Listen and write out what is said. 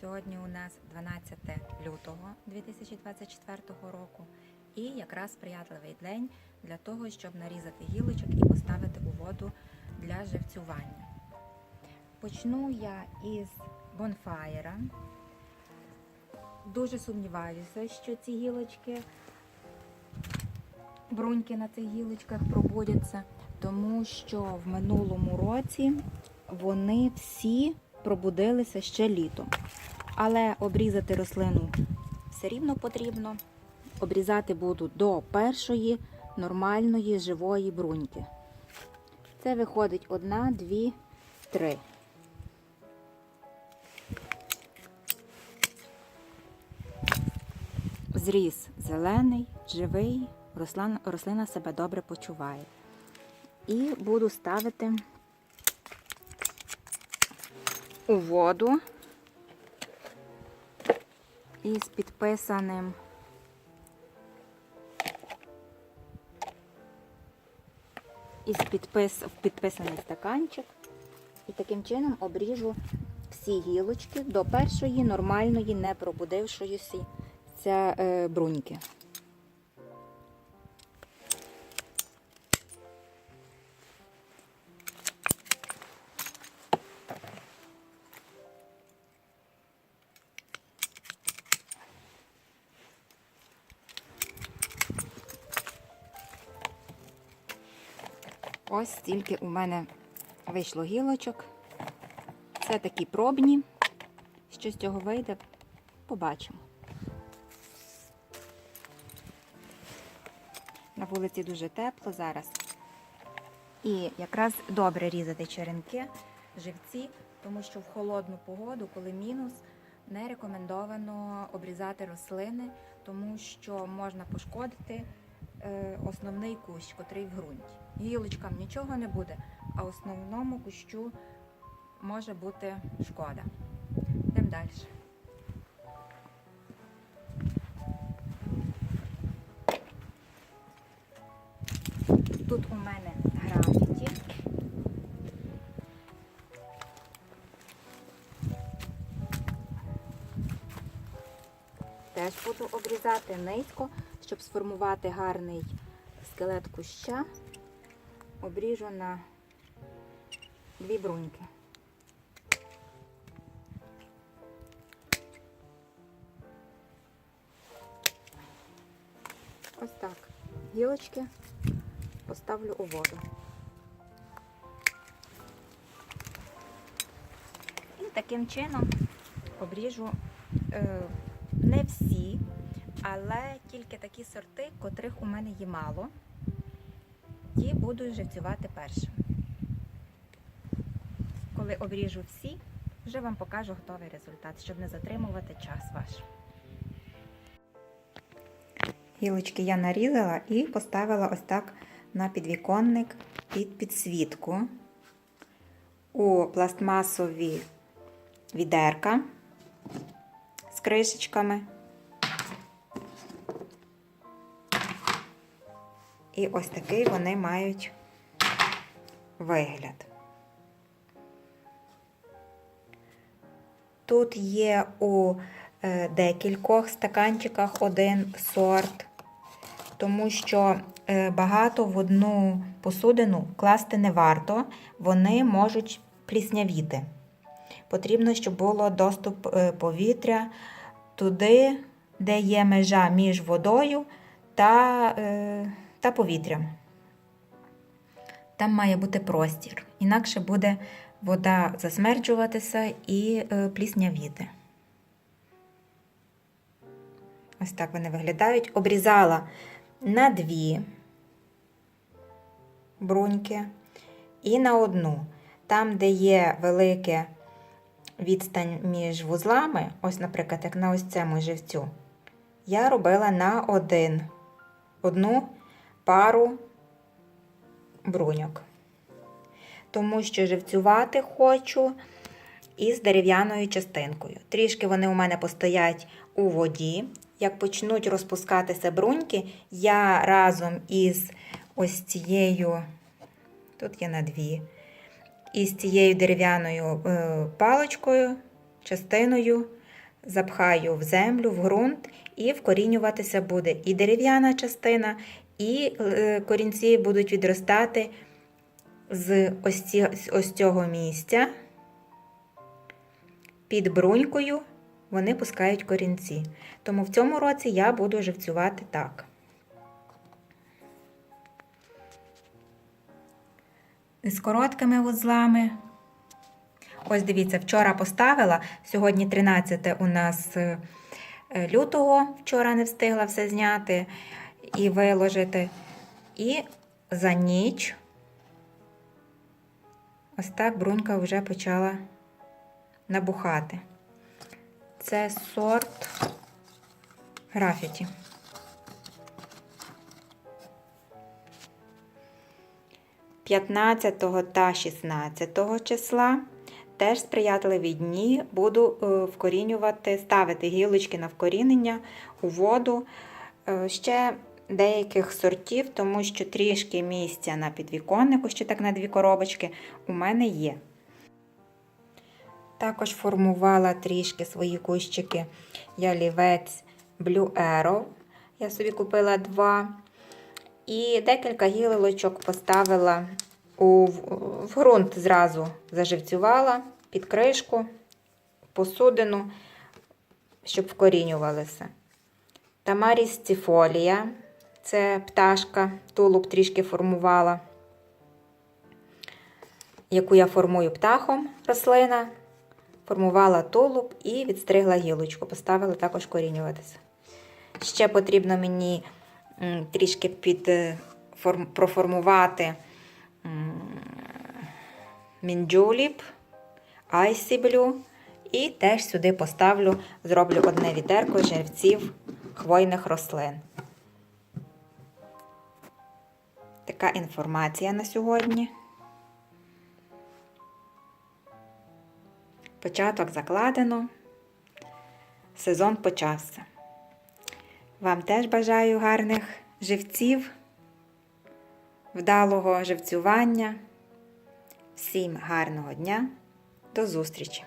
Сьогодні у нас 12 лютого 2024 року і якраз сприятливий день для того, щоб нарізати гілочок і поставити у воду для живцювання. Почну я із бонфаєра. Дуже сумніваюся, що ці гілочки, бруньки на цих гілочках пробудяться, тому що в минулому році вони всі пробудилися ще літом. Але обрізати рослину все рівно потрібно. Обрізати буду до першої нормальної живої бруньки. Це виходить одна, дві, три. Зріз зелений, живий, рослина, рослина себе добре почуває. І буду ставити у воду із підписаним із підпис, підписаний стаканчик. І таким чином обріжу всі гілочки до першої нормальної, не пробудившоїся е, бруньки. Ось стільки у мене вийшло гілочок. Це такі пробні. Що з цього вийде, побачимо. На вулиці дуже тепло зараз. І якраз добре різати черенки, живці, тому що в холодну погоду, коли мінус, не рекомендовано обрізати рослини, тому що можна пошкодити основний кущ, котрий в ґрунті. Гілочкам нічого не буде, а основному кущу може бути шкода. Йдемо далі. Тут у мене графіті. Теж буду обрізати низько, щоб сформувати гарний скелет куща. Обріжу на дві бруньки. Ось так. Гілочки поставлю у воду. І таким чином обріжу е, не всі, але тільки такі сорти, котрих у мене є мало. Ті буду живцювати першим. Коли обріжу всі, вже вам покажу готовий результат, щоб не затримувати час ваш. Гілочки я нарізала і поставила ось так на підвіконник під підсвітку у пластмасові відерка з кришечками. І ось такий вони мають вигляд. Тут є у е, декількох стаканчиках один сорт, тому що е, багато в одну посудину класти не варто, вони можуть пліснявіти. Потрібно, щоб було доступ е, повітря туди, де є межа між водою та, та повітрям. Там має бути простір, інакше буде вода засмерджуватися і е, пліснявіти. Ось так вони виглядають. Обрізала на дві бруньки і на одну. Там, де є велике відстань між вузлами, ось, наприклад, як на ось цьому живцю, я робила на один, одну пару бруньок. Тому що живцювати хочу із дерев'яною частинкою. Трішки вони у мене постоять у воді. Як почнуть розпускатися бруньки, я разом із ось цією, тут є на дві, із цією дерев'яною е, паличкою, частиною запхаю в землю, в ґрунт, і вкорінюватися буде і дерев'яна частина, і е, корінці будуть відростати з ось, цього місця. Під брунькою вони пускають корінці. Тому в цьому році я буду живцювати так. З короткими вузлами. Ось дивіться, вчора поставила, сьогодні 13 у нас е, лютого, вчора не встигла все зняти і виложити. І за ніч ось так брунька вже почала набухати. Це сорт графіті. П'ятнадцятого та 16 числа теж сприятливі дні буду е, вкорінювати, ставити гілочки на вкорінення у воду е, ще деяких сортів, тому що трішки місця на підвіконнику, ще так на дві коробочки, у мене є. Також формувала трішки свої кущики ялівець Blue Arrow. Я собі купила два. І декілька гілочок поставила у, в ґрунт зразу заживцювала під кришку, посудину, щоб вкорінювалися. Тамаріс цифолія, це пташка, тулуб трішки формувала, яку я формую птахом рослина. Формувала тулуб і відстригла гілочку, поставила також корінюватися. Ще потрібно мені трішки під, е, форм, проформувати мінджуліп, айсіблю. І теж сюди поставлю, зроблю одне відерко жерців хвойних рослин. Така інформація на сьогодні. Початок закладено, сезон почався. Вам теж бажаю гарних живців, вдалого живцювання. Всім гарного дня, до зустрічі!